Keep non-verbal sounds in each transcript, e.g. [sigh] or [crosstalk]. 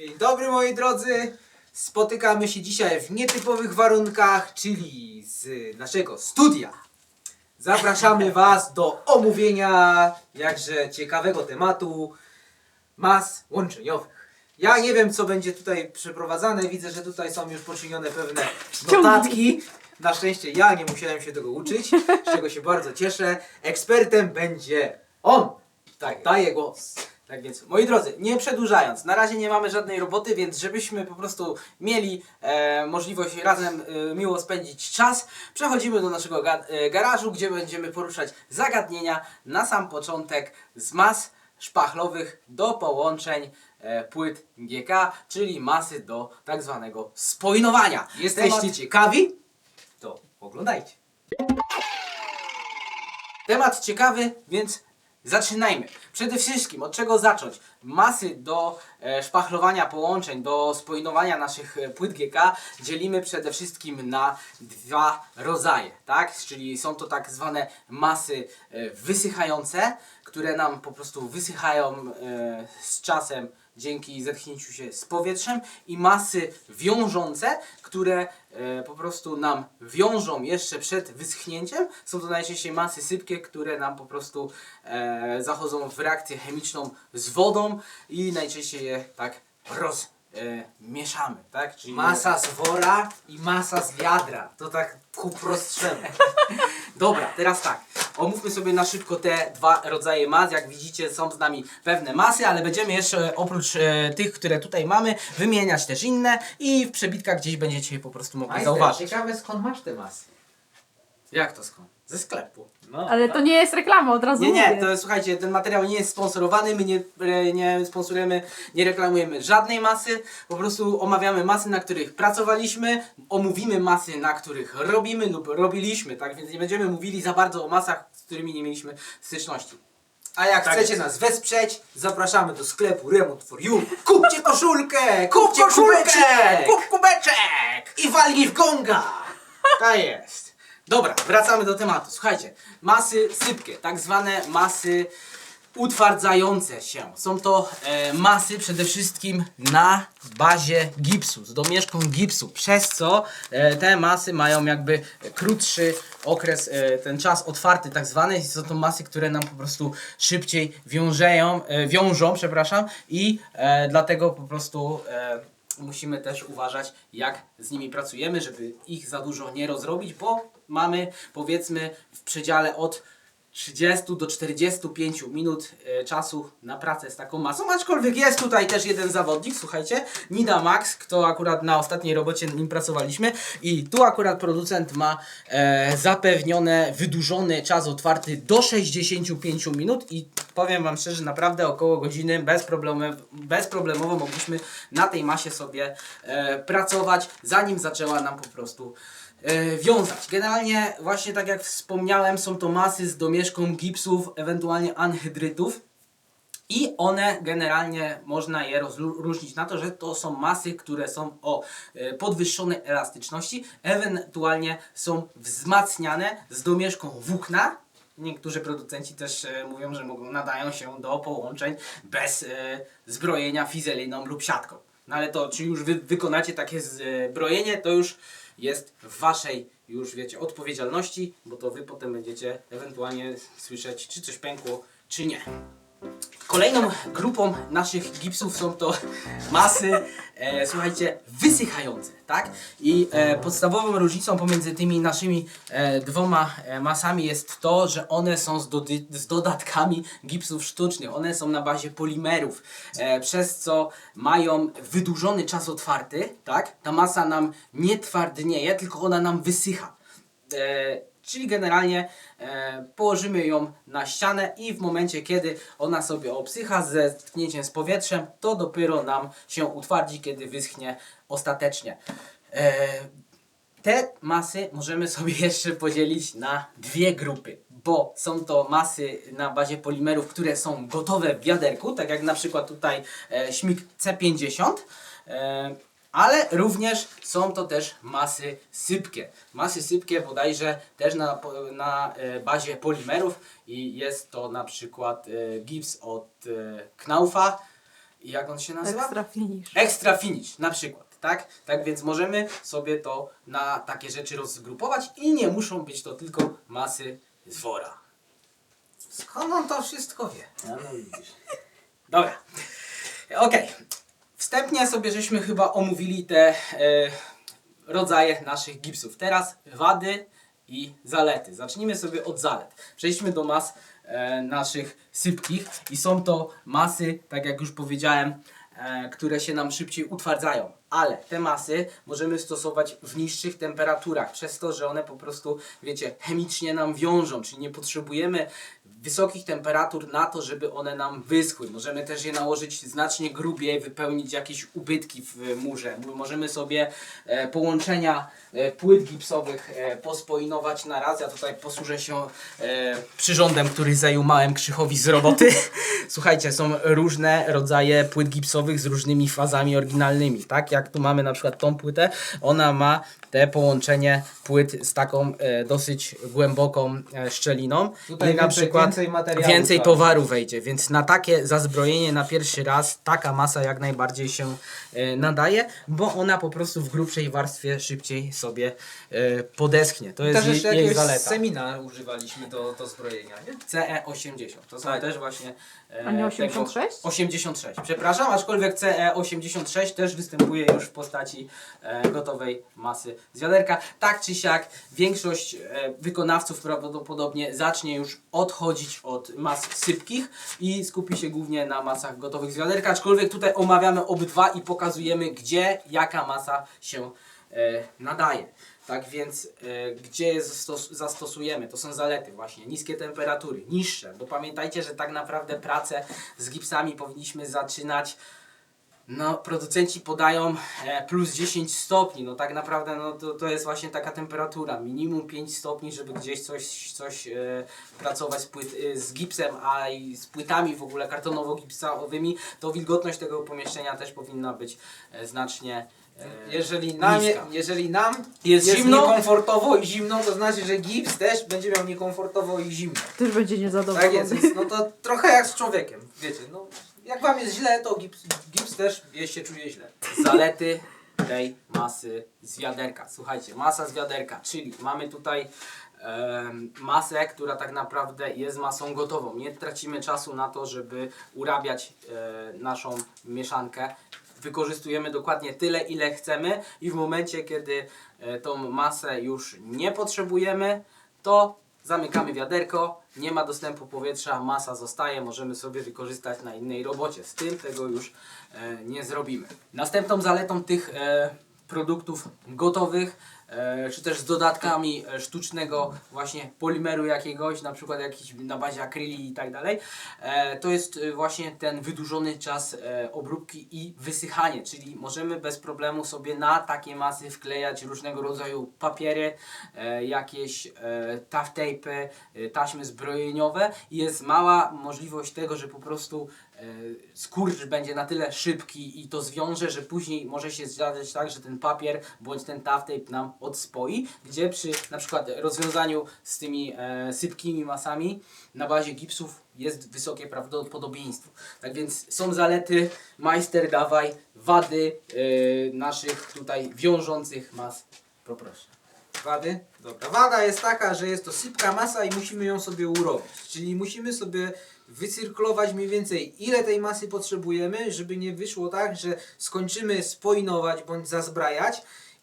Dzień dobry moi drodzy. Spotykamy się dzisiaj w nietypowych warunkach, czyli z naszego studia. Zapraszamy [laughs] Was do omówienia jakże ciekawego tematu mas łączeniowych. Ja nie wiem, co będzie tutaj przeprowadzane. Widzę, że tutaj są już poczynione pewne notatki. Na szczęście ja nie musiałem się tego uczyć, z czego się bardzo cieszę. Ekspertem będzie on. Tak, daję głos. Tak więc, moi drodzy, nie przedłużając, na razie nie mamy żadnej roboty, więc żebyśmy po prostu mieli e, możliwość razem e, miło spędzić czas, przechodzimy do naszego ga e, garażu, gdzie będziemy poruszać zagadnienia na sam początek z mas szpachlowych do połączeń e, płyt GK, czyli masy do tak zwanego spojnowania. Jesteście Temat- ciekawi? To oglądajcie. Temat ciekawy, więc zaczynajmy. Przede wszystkim, od czego zacząć? Masy do e, szpachlowania połączeń, do spojnowania naszych e, płyt GK dzielimy przede wszystkim na dwa rodzaje, tak? Czyli są to tak zwane masy e, wysychające, które nam po prostu wysychają e, z czasem dzięki zetknięciu się z powietrzem i masy wiążące, które e, po prostu nam wiążą jeszcze przed wyschnięciem. Są to najczęściej masy sypkie, które nam po prostu e, zachodzą w reakcję chemiczną z wodą i najczęściej je tak roz, e, mieszamy, tak? Czyli Masa z wora i masa z wiadra. To tak ku prostszemu. [laughs] Dobra, teraz tak. Omówmy sobie na szybko te dwa rodzaje mas. Jak widzicie, są z nami pewne masy, ale będziemy jeszcze oprócz e, tych, które tutaj mamy, wymieniać też inne i w przebitkach gdzieś będziecie je po prostu mogli Majster, zauważyć. ciekawe skąd masz te masy? Jak to skąd? Ze sklepu. No, Ale to nie jest reklama, od razu Nie, nie, mówię. to słuchajcie, ten materiał nie jest sponsorowany, my nie, e, nie sponsorujemy, nie reklamujemy żadnej masy, po prostu omawiamy masy, na których pracowaliśmy, omówimy masy, na których robimy lub robiliśmy, tak więc nie będziemy mówili za bardzo o masach, z którymi nie mieliśmy styczności. A jak Tak chcecie jest. nas wesprzeć, zapraszamy do sklepu Remont for You. Kupcie koszulkę! Kup Kupcie koszulkę! kubeczek! Kup kubeczek! I walnij w gonga! [laughs] Tak jest. Dobra, wracamy do tematu. Słuchajcie, masy sypkie, tak zwane masy utwardzające się. Są to e, masy przede wszystkim na bazie gipsu, z domieszką gipsu, przez co e, te masy mają jakby krótszy okres, e, ten czas otwarty tak zwany. Są to masy, które nam po prostu szybciej wiążeją, e, wiążą, przepraszam, i e, dlatego po prostu e, musimy też uważać, jak z nimi pracujemy, żeby ich za dużo nie rozrobić, bo mamy powiedzmy w przedziale od 30 do 45 minut e, czasu na pracę z taką masą, aczkolwiek jest tutaj też jeden zawodnik, słuchajcie, Nida Max, kto akurat na ostatniej robocie nim pracowaliśmy. I tu akurat producent ma e, zapewnione wydłużony czas otwarty do 65 minut. I powiem Wam szczerze, naprawdę około godziny bez, problemu, bezproblemowo mogliśmy na tej masie sobie e, pracować, zanim zaczęła nam po prostu wiązać. Generalnie właśnie tak jak wspomniałem, są to masy z domieszką gipsów, ewentualnie anhydrytów. I one generalnie można je rozróżnić na to, że to są masy, które są o e, podwyższonej elastyczności, ewentualnie są wzmacniane z domieszką włókna. Niektórzy producenci też e, mówią, że mogą, nadają się do połączeń bez e, zbrojenia fizeliną lub siatką. No ale to, czy już wy wykonacie takie zbrojenie, to już jest w waszej, już wiecie, odpowiedzialności, bo to wy potem będziecie ewentualnie słyszeć, czy coś pękło, czy nie. Kolejną grupą naszych gipsów są to masy, e, słuchajcie, wysychające, tak? I e, podstawową różnicą pomiędzy tymi naszymi e, dwoma e, masami jest to, że one są z, dody, z dodatkami gipsów sztucznych. One są na bazie polimerów, e, przez co mają wydłużony czas otwarty, tak? Ta masa nam nie twardnieje, tylko ona nam wysycha. E, czyli generalnie e, położymy ją na ścianę i w momencie, kiedy ona sobie obsycha ze zetknięciem z powietrzem, to dopiero nam się utwardzi, kiedy wyschnie ostatecznie. E, te masy możemy sobie [laughs] jeszcze podzielić na dwie grupy, bo są to masy na bazie polimerów, które są gotowe w wiaderku, tak jak na przykład tutaj e, śmig C50. E, ale również są to też masy sypkie. Masy sypkie bodajże też na, na e, bazie polimerów i jest to na przykład e, gips od e, Knaufa, I jak on się nazywa? Ekstra finish. Extra finish na przykład, tak? Tak więc możemy sobie to na takie rzeczy rozgrupować i nie muszą być to tylko masy z wora. Skąd on to wszystko wie? No, no widzisz. Dobra. Okej. Wstępnie sobie żeśmy chyba omówili te e, rodzaje naszych gipsów. Teraz wady i zalety. Zacznijmy sobie od zalet. Przejdźmy do mas e, naszych sypkich i są to masy, tak jak już powiedziałem, e, które się nam szybciej utwardzają. Ale te masy możemy stosować w niższych temperaturach, przez to, że one po prostu, wiecie, chemicznie nam wiążą, czyli nie potrzebujemy wysokich temperatur na to, żeby one nam wyschły. Możemy też je nałożyć znacznie grubiej, wypełnić jakieś ubytki w murze. Możemy sobie e, połączenia e, płyt gipsowych e, pospoinować na raz. Ja tutaj posłużę się przyrządem, który zajął małem Krzychowi z roboty. [laughs] Słuchajcie, są różne rodzaje płyt gipsowych z różnymi fazami oryginalnymi. Tak tu mamy na przykład tą płytę, ona ma te połączenie płyt z taką e, dosyć głęboką e, szczeliną. Tutaj I na więcej- przykład więcej materiału więcej towaru wejdzie, więc na takie zazbrojenie na pierwszy raz taka masa jak najbardziej się e, nadaje, bo ona po prostu w grubszej warstwie szybciej sobie e, podeschnie. To jest Też jej, jeszcze jej jakiegoś zaleta. semina używaliśmy do, do zbrojenia, nie? CE80. To są Tak. też właśnie. e, A nie 86? Tego, 86. Przepraszam, aczkolwiek CE86 też występuje już w postaci e, gotowej masy z wiaderka. Tak czy siak, większość e, wykonawców prawdopodobnie zacznie już odchodzić od mas sypkich i skupi się głównie na masach gotowych z wiaderka. Aczkolwiek tutaj omawiamy obydwa i pokazujemy, gdzie jaka masa się e, nadaje. Tak więc, gdzie je zastos- zastosujemy? To są zalety właśnie. Niskie temperatury, niższe, bo pamiętajcie, że tak naprawdę pracę z gipsami powinniśmy zaczynać no, producenci podają e, plus 10 stopni, no tak naprawdę no, to, to jest właśnie taka temperatura, minimum 5 stopni, żeby gdzieś coś, coś e, pracować z, płyt, e, z gipsem, a i z płytami w ogóle kartonowo-gipsowymi, to wilgotność tego pomieszczenia też powinna być e, znacznie e, Jeżeli nam, niska. jeżeli nam Jest jest, zimno? niekomfortowo i zimno, to znaczy, że gips też będzie miał niekomfortowo i zimno. Też będzie niezadowolony. Tak jest, więc no to trochę jak z człowiekiem, wiecie, no jak wam jest źle, to gips, gips też jest, się czuje źle. [laughs] zalety tej masy z wiaderka. Słuchajcie, masa z wiaderka, czyli mamy tutaj em, masę, która tak naprawdę jest masą gotową. Nie tracimy czasu na to, żeby urabiać e, naszą mieszankę. Wykorzystujemy dokładnie tyle, ile chcemy i w momencie, kiedy e, tą masę już nie potrzebujemy, to zamykamy wiaderko, nie ma dostępu powietrza, masa zostaje, możemy sobie wykorzystać na innej robocie. Z tym tego już e, nie zrobimy. Następną zaletą tych e, produktów gotowych, czy też z dodatkami e, sztucznego właśnie polimeru jakiegoś, na przykład jakiś na bazie akryli i tak dalej, e, to jest e, właśnie ten wydłużony czas e, obróbki i wysychanie, czyli możemy bez problemu sobie na takie masy wklejać różnego rodzaju papiery, e, jakieś e, tough tape, e, taśmy zbrojeniowe. I jest mała możliwość tego, że po prostu e, skurcz będzie na tyle szybki i to zwiąże, że później może się zdarzyć tak, że ten papier bądź ten tough tape nam odspoi, gdzie przy na przykład rozwiązaniu z tymi e, sypkimi masami na bazie gipsów jest wysokie prawdopodobieństwo. Tak więc są zalety, majster dawaj, wady e, naszych tutaj wiążących mas. Poproszę. Wady? Dobra. Wada jest taka, że jest to sypka masa i musimy ją sobie urobić. Czyli musimy sobie wycyrklować mniej więcej ile tej masy potrzebujemy, żeby nie wyszło tak, że skończymy spoinować bądź zazbrajać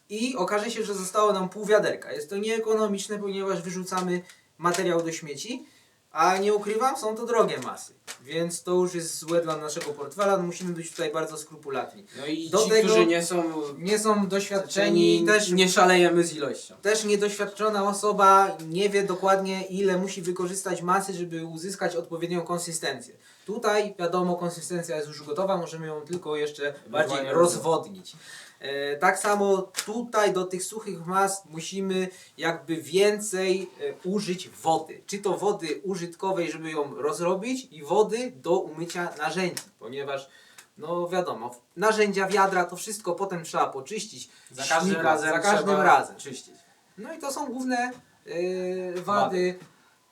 i okaże się, że zostało nam pół wiaderka. Jest to nieekonomiczne, ponieważ wyrzucamy materiał do śmieci, a nie ukrywam, są to drogie masy. Więc to już jest złe dla naszego portfela, no musimy być tutaj bardzo skrupulatni. No i Do ci, tego którzy nie są Nie są doświadczeni, też nie szalejemy z ilością. też niedoświadczona osoba nie wie dokładnie ile musi wykorzystać masy, żeby uzyskać odpowiednią konsystencję. Tutaj wiadomo konsystencja jest już gotowa, możemy ją tylko jeszcze bardziej rozwodnić. E, tak samo tutaj do tych suchych mas musimy jakby więcej e, użyć wody. Czy to wody użytkowej, żeby ją rozrobić i wody do umycia narzędzi, ponieważ no wiadomo, narzędzia, wiadra, to wszystko potem trzeba poczyścić. Za każdym Śmigło, razem za każdym trzeba razem. czyścić. No i to są główne yy, wady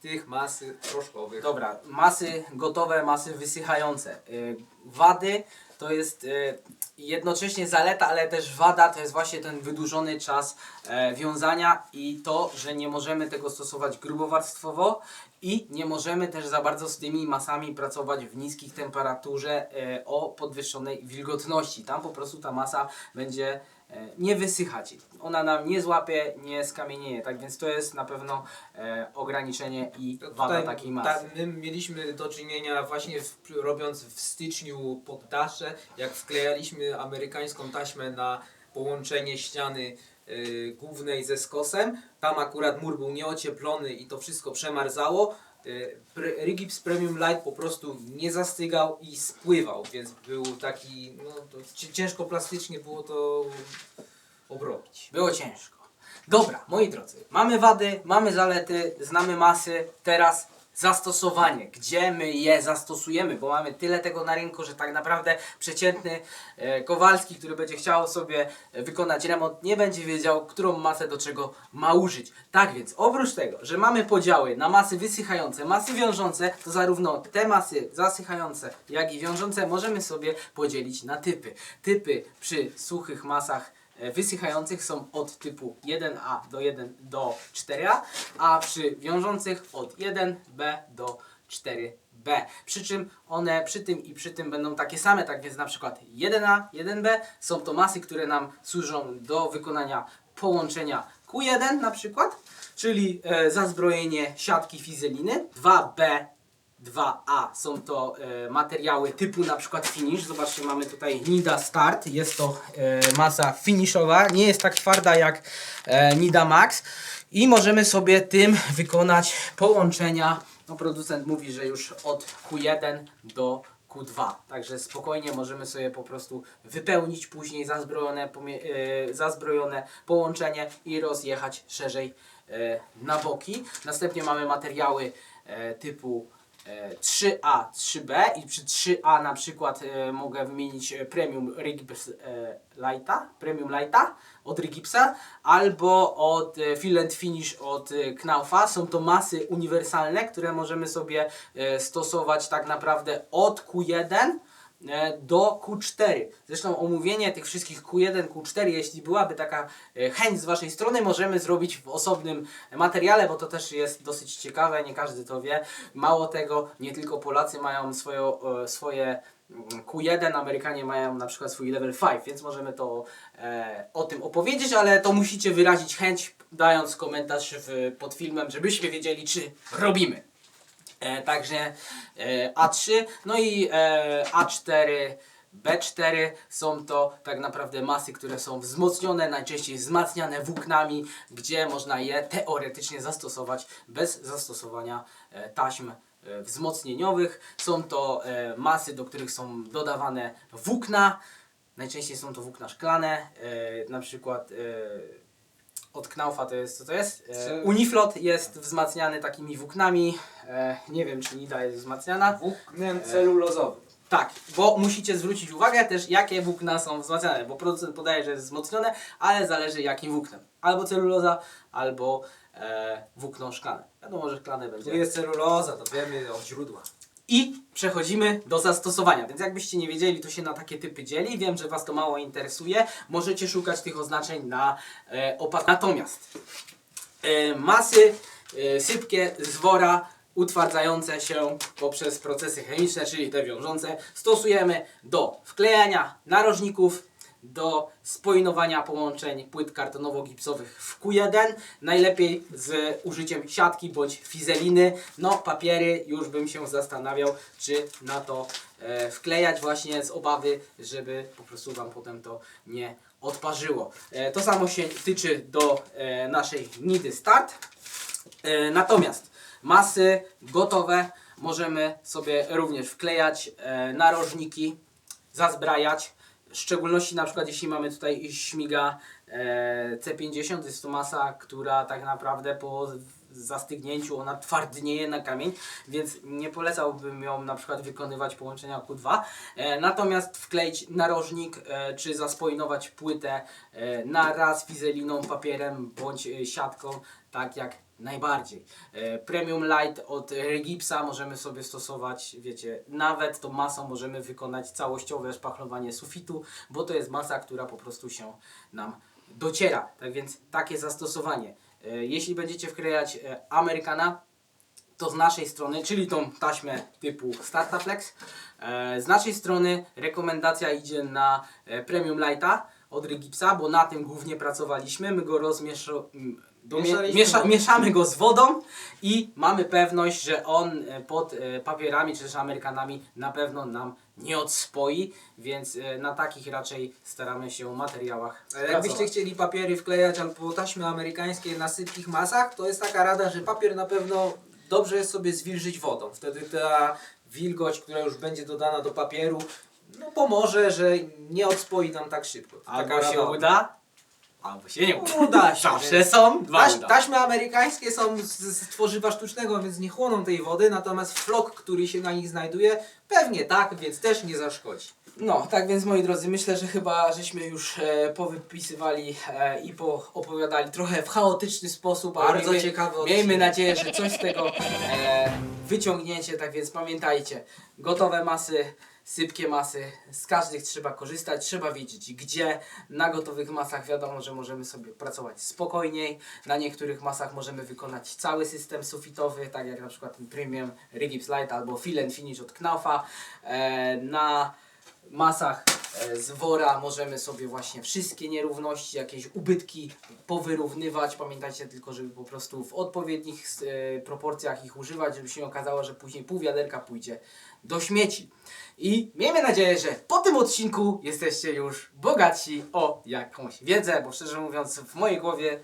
tych masy proszkowych. Dobra, masy gotowe, masy wysychające. Y, Wady to jest e, jednocześnie zaleta, ale też wada, to jest właśnie ten wydłużony czas e, wiązania i to, że nie możemy tego stosować grubowarstwowo i nie możemy też za bardzo z tymi masami pracować w niskich temperaturze e, o podwyższonej wilgotności. Tam po prostu ta masa będzie nie wysychać. Ona nam nie złapie, nie skamienieje. Tak więc to jest na pewno e, ograniczenie i To wada takiej masy. ta, my mieliśmy do czynienia właśnie w, robiąc w styczniu poddasze, jak wklejaliśmy amerykańską taśmę na połączenie ściany y, głównej ze skosem. Tam akurat mur był nieocieplony i to wszystko przemarzało. Pre- Rigips Premium Light po prostu nie zastygał i spływał, więc był taki, no ciężko plastycznie było to obrobić. Było ciężko. Dobra, moi drodzy, mamy wady, mamy zalety, znamy masy, teraz zastosowanie, gdzie my je zastosujemy, bo mamy tyle tego na rynku, że tak naprawdę przeciętny e, Kowalski, który będzie chciał sobie wykonać remont, nie będzie wiedział, którą masę do czego ma użyć. Tak więc, oprócz tego, że mamy podziały na masy wysychające, masy wiążące, to zarówno te masy zasychające, jak i wiążące możemy sobie podzielić na typy. Typy przy suchych masach wysychających są od typu 1A do 1 do 4A, a przy wiążących od 1B do 4B. Przy czym one przy tym i przy tym będą takie same, tak więc na przykład 1A, 1B są to masy, które nam służą do wykonania połączenia Q1 na przykład, czyli e, zazbrojenie siatki fizeliny, 2B 2A są to e, materiały typu na przykład finish. Zobaczcie, mamy tutaj Nida Start. Jest to e, masa finishowa. Nie jest tak twarda jak e, Nida Max. I możemy sobie tym wykonać połączenia. No, producent mówi, że już od Q1 do Q2. Także spokojnie możemy sobie po prostu wypełnić później zazbrojone, e, zazbrojone połączenie i rozjechać szerzej e, na boki. Następnie mamy materiały e, typu 3A, 3B i przy 3A na przykład e, mogę wymienić e, Premium Rigips e, Lighta, Premium Lighta od Rigipsa albo od e, Fill Finish od e, Knaufa. Są to masy uniwersalne, które możemy sobie e, stosować tak naprawdę od Q1 e, do Q4. Zresztą omówienie tych wszystkich Q1, Q4, jeśli byłaby taka e, chęć z Waszej strony, możemy zrobić w osobnym materiale, bo to też jest dosyć ciekawe, nie każdy to wie. Mało tego, nie tylko Polacy mają swoje, e, swoje mm, Q1, Amerykanie mają na przykład swój level 5, więc możemy to e, o tym opowiedzieć, ale to musicie wyrazić chęć, dając komentarz w, pod filmem, żebyśmy wiedzieli, czy robimy. E, także e, A3, no i e, A4, B4 są to tak naprawdę masy, które są wzmocnione, najczęściej wzmacniane włóknami, gdzie można je teoretycznie zastosować bez zastosowania e, taśm e, wzmocnieniowych. Są to e, masy, do których są dodawane włókna, najczęściej są to włókna szklane, e, na przykład e, od Knaufa to jest, co to jest? E? Uniflot jest wzmacniany takimi włóknami. E, nie wiem, czy Nida jest wzmacniana. Włóknem celulozowym. Tak, bo musicie zwrócić uwagę też, jakie włókna są wzmacniane, bo producent podaje, że jest wzmocnione, ale zależy jakim włóknem. Albo celuloza, albo e, włókno szklane. Wiadomo, że szklane Tu będzie. jest celuloza, to wiemy od źródła. I przechodzimy do zastosowania. Więc jakbyście nie wiedzieli, to się na takie typy dzieli. Wiem, że Was to mało interesuje. Możecie szukać tych oznaczeń na e. Natomiast e, masy e, sypkie z wora utwardzające się poprzez procesy chemiczne, czyli te wiążące, stosujemy do wklejania narożników, do spojnowania połączeń płyt kartonowo-gipsowych w Q1, najlepiej z użyciem siatki bądź fizeliny. No, papiery już bym się zastanawiał, czy na to e, wklejać właśnie z obawy, żeby po prostu Wam potem to nie odparzyło. E, to samo się tyczy do e, naszej Nidy Start. E, Natomiast masy gotowe możemy sobie również wklejać e, narożniki, zazbrajać. W szczególności na przykład jeśli mamy tutaj śmiga e, C50, jest to masa, która tak naprawdę po zastygnięciu ona twardnieje na kamień, więc nie polecałbym ją na przykład wykonywać połączenia Q2. E, natomiast wkleić narożnik e, czy zaspoinować płytę na raz fizeliną, papierem bądź siatką, tak jak najbardziej. E, Premium Light od Regipsa możemy sobie stosować, wiecie, nawet tą masą możemy wykonać całościowe szpachlowanie sufitu, bo to jest masa, która po prostu się nam dociera. Tak więc takie zastosowanie. E, Jeśli będziecie wklejać e, Amerykana, to z naszej strony, czyli tą taśmę typu Startaflex, z naszej strony rekomendacja idzie na Premium Lighta od Regipsa, bo na tym głównie pracowaliśmy. My go rozmieszamy. Mieszaliśmy Miesza, mieszamy go z wodą i mamy pewność, że on e, pod e, papierami czy też Amerykanami na pewno nam nie odspoi, więc e, na takich raczej staramy się materiałach Ale Jakbyście chcieli papiery wklejać albo taśmy amerykańskie na sypkich masach, to jest taka rada, że papier na pewno dobrze jest sobie zwilżyć wodą. Wtedy ta wilgoć, która już będzie dodana do papieru, no pomoże, że nie odspoi nam tak szybko. Albo taka się rada. uda, albo się nie uda. Uda się. [laughs] Zawsze są dwa Taś, uda. taśmy amerykańskie są z, z tworzywa sztucznego, więc nie chłoną tej wody, natomiast flok, który się na nich znajduje, pewnie tak, więc też nie zaszkodzi. No, tak więc moi drodzy, myślę, że chyba żeśmy już e, powypisywali e, i poopowiadali trochę w chaotyczny sposób, ale Bardzo miejmy, ciekawy miejmy odcinek. nadzieję, że coś z tego e, wyciągnięcie, tak więc pamiętajcie, gotowe masy, sypkie masy, z każdych trzeba korzystać, trzeba wiedzieć gdzie, na gotowych masach wiadomo, że możemy sobie pracować spokojniej, na niektórych masach możemy wykonać cały system sufitowy, tak jak na przykład ten Premium Regips Light albo Fill Finish od Knaufa, e, na masach e, z wora możemy sobie właśnie wszystkie nierówności, jakieś ubytki powyrównywać. Pamiętajcie tylko, żeby po prostu w odpowiednich e, proporcjach ich używać, żeby się nie okazało, że później pół wiaderka pójdzie do śmieci. I miejmy nadzieję, że po tym odcinku jesteście już bogaci o jakąś wiedzę, bo szczerze mówiąc w mojej głowie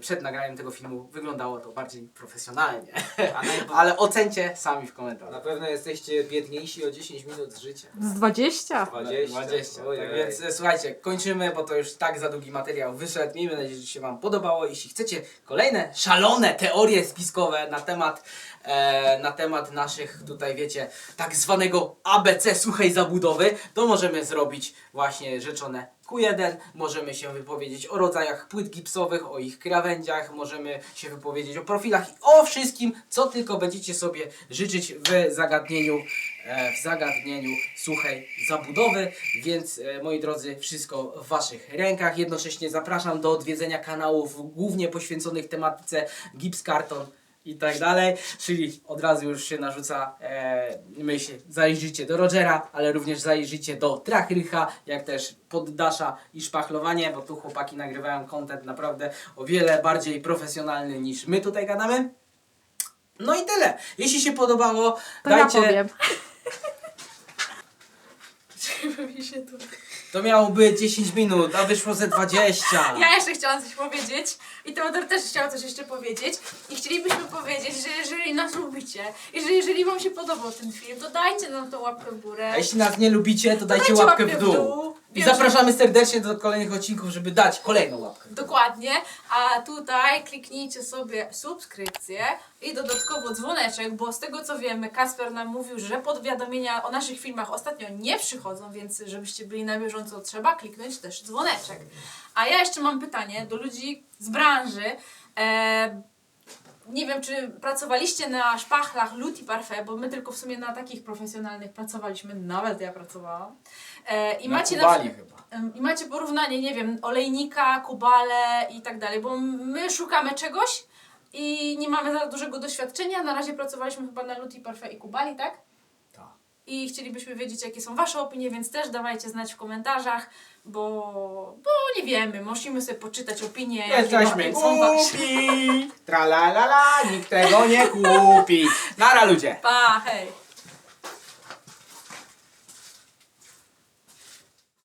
przed nagraniem tego filmu wyglądało to bardziej profesjonalnie. [laughs] Ale ocencie sami w komentarzach. Na pewno jesteście biedniejsi o 10 minut z życia. Z 20? 20. 20. Ojej. Tak więc e, słuchajcie, kończymy, bo to już tak za długi materiał wyszedł. Miejmy nadzieję, że się Wam podobało. Jeśli chcecie kolejne szalone teorie spiskowe na temat, e, na temat naszych tutaj, wiecie, tak zwanego ABC suchej zabudowy, to możemy zrobić właśnie rzeczone Q1. Możemy się wypowiedzieć o rodzajach płyt gipsowych, o ich krawędziach, możemy się wypowiedzieć o profilach o wszystkim, co tylko będziecie sobie życzyć w zagadnieniu e, w zagadnieniu suchej zabudowy, więc e, moi drodzy, wszystko w Waszych rękach. Jednocześnie zapraszam do odwiedzenia kanałów głównie poświęconych tematyce gips karton i tak dalej, czyli od razu już się narzuca e, myśl, zajrzyjcie do Rogera, ale również zajrzyjcie do Trachrycha, jak też poddasza i szpachlowanie, bo tu chłopaki nagrywają content naprawdę o wiele bardziej profesjonalny niż my tutaj gadamy. No i tyle. Jeśli się podobało, To dajcie... ja powiem. [laughs] mi się tu... To miało być 10 minut, a wyszło ze 20. Ja jeszcze chciałam coś powiedzieć i Teodor też chciał coś jeszcze powiedzieć i chcielibyśmy powiedzieć, że jeżeli nas lubicie i że jeżeli wam się podobał ten film, to dajcie nam tą łapkę w górę. A jeśli nas nie lubicie, to dajcie dajcie łapkę w łapkę w dół. I zapraszamy serdecznie do kolejnych odcinków, żeby dać kolejną łapkę. Dokładnie, a tutaj kliknijcie sobie subskrypcję i dodatkowo dzwoneczek, bo z tego co wiemy, Kasper nam mówił, że powiadomienia o naszych filmach ostatnio nie przychodzą, więc żebyście byli na bieżąco, trzeba kliknąć też dzwoneczek. A ja jeszcze mam pytanie do ludzi z branży. E, nie wiem, czy pracowaliście na szpachlach Lut i Parfait, bo my tylko w sumie na takich profesjonalnych pracowaliśmy, nawet ja pracowałam. E, I macie na Kubali chyba. Ym, I macie porównanie, nie wiem, olejnika, kubale i tak dalej, bo my szukamy czegoś i nie mamy za dużego doświadczenia. Na razie pracowaliśmy chyba na Luti Parfait i Kubali, tak? Tak. I chcielibyśmy wiedzieć, jakie są Wasze opinie, więc też dawajcie znać w komentarzach, bo, bo nie wiemy, musimy sobie poczytać opinie, jakie Jesteśmy są Wasze. głupi. Tra la la la, nikt tego nie kupi. Nara ludzie. Pa, hej!